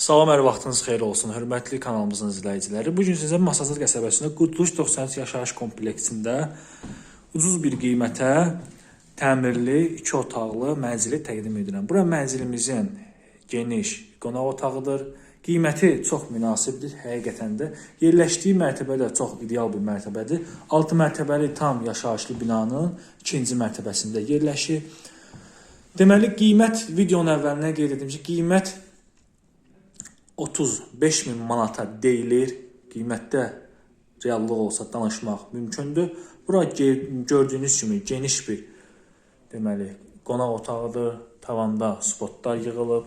Salam, hər vaxtınız xeyir olsun, hörmətli kanalımızın izləyiciləri. Bu gün sizə Masazır qəsəbəsində Qutluş 93 yaşayış kompleksində ucuz bir qiymətə təmirli 2 otaqlı mənzili təqdim edirəm. Bura mənzilimizin geniş qonaq otağıdır. Qiyməti çox münasibdir həqiqətən də. Yerləşdiyi mərtəbə də çox ideal bir mərtəbədir. 6 mərtəbəli tam yaşayışlı binanın 2-ci mərtəbəsində yerləşir. Deməli qiymət videonun əvvəlinə qeyd etdim ki, qiymət 35 min manata deyilir. Qiymətdə reallıq olsa danışmaq mümkündür. Bura gördüyünüz kimi geniş bir deməli qonaq otağıdır. Tavanda spotlar yığılıb.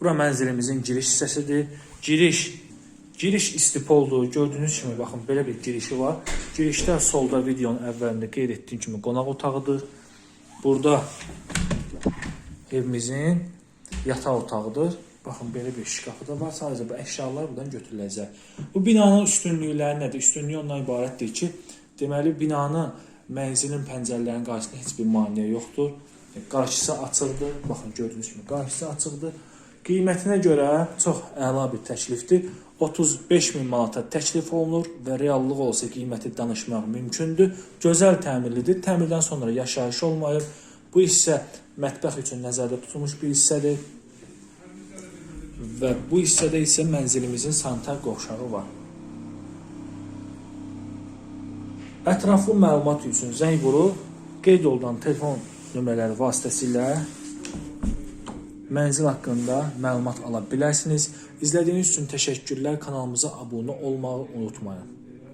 Bura mənzilimizin giriş hissəsidir. Giriş giriş istipoldur. Gördüyünüz kimi baxın belə bir girişi var. Girişdə solda videonun əvvəlində qeyd etdiyim kimi qonaq otağıdır. Burada evimizin yataq otağıdır. Baxın belə bir şkafı da var. Sadəcə bu əşyalar buradan götürüləcək. Bu binanın üstünlükləri nədir? Üstünlüyü ondan ibarətdir ki, deməli binanın mənzilin pəncərələrinin qarşısında heç bir maneə yoxdur. Qarşısı açıqdır. Baxın gördüyünüz kimi qarşısı açıqdır. Qiymətinə görə çox əla bir təklifdir. 35 min manata təklif olunur və reallıq olsa qiyməti danışmaq mümkündür. Gözəl təmirlidir. Təmirdən sonra yaşayış olmayıb. Bu hissə mətbəx üçün nəzərdə tutulmuş bir hissədir. Və bu hissədə isə mənzilimizin sanitar qovşağı var. Ətraflı məlumat üçün zəng vurub qeyd olunan telefon nömrələri vasitəsilə mənzil haqqında məlumat ala bilərsiniz. İzlədiyiniz üçün təşəkkürlər. Kanalımıza abunə olmağı unutmayın.